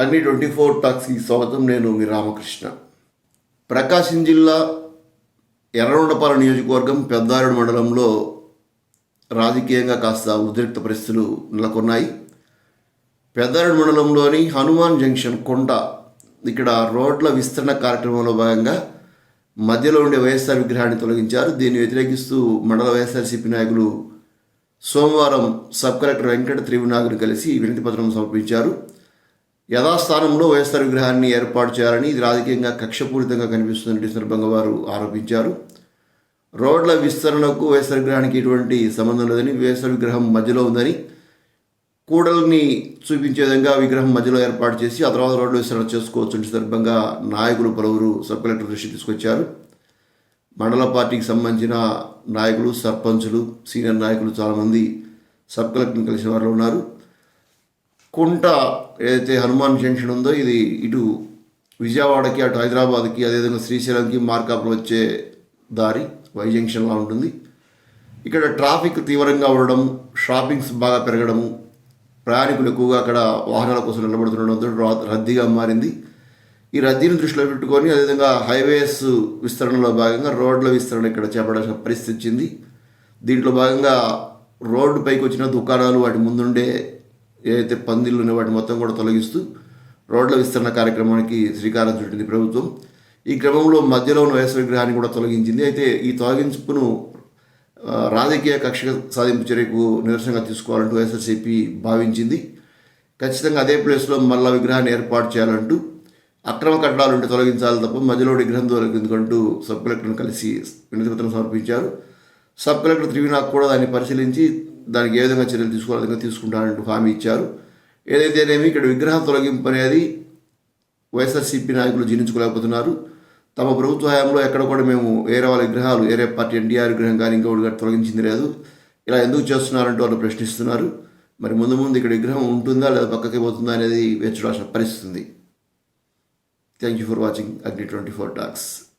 అన్ని twenty four టాక్స్కి స్వాగతం నేను మీ రామకృష్ణ. ప్రకాశం జిల్లా ఎర్రగొండపాలెం నియోజకవర్గం పెద్దారెడు మండలంలో రాజకీయంగా కాస్త ఉద్రిక్త పరిస్థితులు నెలకొన్నాయి. పెద్దారెడు మండలంలోని హనుమాన్ జంక్షన్ కొండ ఇక్కడ రోడ్ల విస్తరణ కార్యక్రమంలో భాగంగా మధ్యలో ఉండే వైఎస్ఆర్ విగ్రహాన్ని తొలగించారు. దీన్ని వ్యతిరేకిస్తూ మండల వైఎస్ఆర్సీపీ నాయకులు సోమవారం సబ్ కలెక్టర్ వెంకట త్రివినాగ్ని కలిసి వినతిపత్రం సమర్పించారు. యథాస్థానంలో వైఎస్ఆర్ విగ్రహాన్ని ఏర్పాటు చేయాలని ఇది రాజకీయంగా కక్షపూరితంగా కనిపిస్తున్న సందర్భంగా వారు ఆరోపించారు. రోడ్ల విస్తరణకు వైఎస్ఆర్ విగ్రహానికి ఎటువంటి సంబంధం లేదని వైఎస్ఆర్ విగ్రహం మధ్యలో ఉందని కూడల్ని చూపించే విధంగా విగ్రహం మధ్యలో ఏర్పాటు చేసి ఆ తర్వాత రోడ్ల విస్తరణ చేసుకోవచ్చు సందర్భంగా నాయకులు పలువురు సబ్ కలెక్టర్ దృష్టి తీసుకొచ్చారు. మండల పార్టీకి సంబంధించిన నాయకులు సర్పంచులు సీనియర్ నాయకులు చాలామంది సబ్ కలెక్టర్ని కలిసిన వారు ఉన్నారు. కుంట ఏదైతే హనుమాన్ జంక్షన్ ఉందో ఇది ఇటు విజయవాడకి అటు హైదరాబాద్కి అదేవిధంగా శ్రీశైలంకి మార్కాపురం వచ్చే దారి వై జంక్షన్లా ఉంటుంది. ఇక్కడ ట్రాఫిక్ తీవ్రంగా ఉండడం షాపింగ్స్ బాగా పెరగడము ప్రయాణికులు ఎక్కువగా అక్కడ వాహనాల కోసం నిలబడుతుండడంతో రద్దీగా మారింది. ఈ రద్దీని దృష్టిలో పెట్టుకొని అదేవిధంగా హైవేస్ విస్తరణలో భాగంగా రోడ్ల విస్తరణ ఇక్కడ చేపడాల్సిన పరిస్థితి వచ్చింది. దీంట్లో భాగంగా రోడ్డు పైకి వచ్చిన దుకాణాలు వాటి ముందుండే ఏదైతే పందిళ్ళు ఉన్న వాటి మొత్తం కూడా తొలగిస్తూ రోడ్ల విస్తరణ కార్యక్రమానికి శ్రీకారం చుట్టింది ప్రభుత్వం. ఈ క్రమంలో మధ్యలో ఉన్న వైఎస్ విగ్రహాన్ని కూడా తొలగించింది. అయితే ఈ తొలగింపును రాజకీయ కక్ష సాధింపు చర్యకు నిరసనగా తీసుకోవాలంటూ వైఎస్ఆర్సీపీ భావించింది. ఖచ్చితంగా అదే ప్లేస్లో మళ్ళా విగ్రహాన్ని ఏర్పాటు చేయాలంటూ అక్రమ కట్టడాలు ఉంటే తొలగించాలి తప్ప మధ్యలో విగ్రహం తొలగిందుకంటూ సబ్ కలెక్టర్ను కలిసి వినతిపత్రం సమర్పించారు. సబ్ కలెక్టర్ త్రివినాథ్ కూడా దాన్ని పరిశీలించి దానికి ఏ విధంగా చర్యలు తీసుకోవాలి విధంగా తీసుకుంటానంటూ హామీ ఇచ్చారు. ఏదైతేనేమి ఇక్కడ విగ్రహం తొలగింపు అనేది వైఎస్ఆర్సీపీ నాయకులు జీర్ణించుకోలేకపోతున్నారు. తమ ప్రభుత్వ హయాంలో ఎక్కడ కూడా మేము వేరే వాళ్ళ విగ్రహాలు వేరే పార్టీ ఎన్టీఆర్ విగ్రహం కానీ ఇంకొకటి తొలగించింది లేదు. ఇలా ఎందుకు చేస్తున్నారంటూ వాళ్ళు ప్రశ్నిస్తున్నారు. మరి ముందు ముందు ఇక్కడ విగ్రహం ఉంటుందా లేదా పక్కకి పోతుందా అనేది వేచి చూడాల్సిన thank you for watching Agni twenty four talks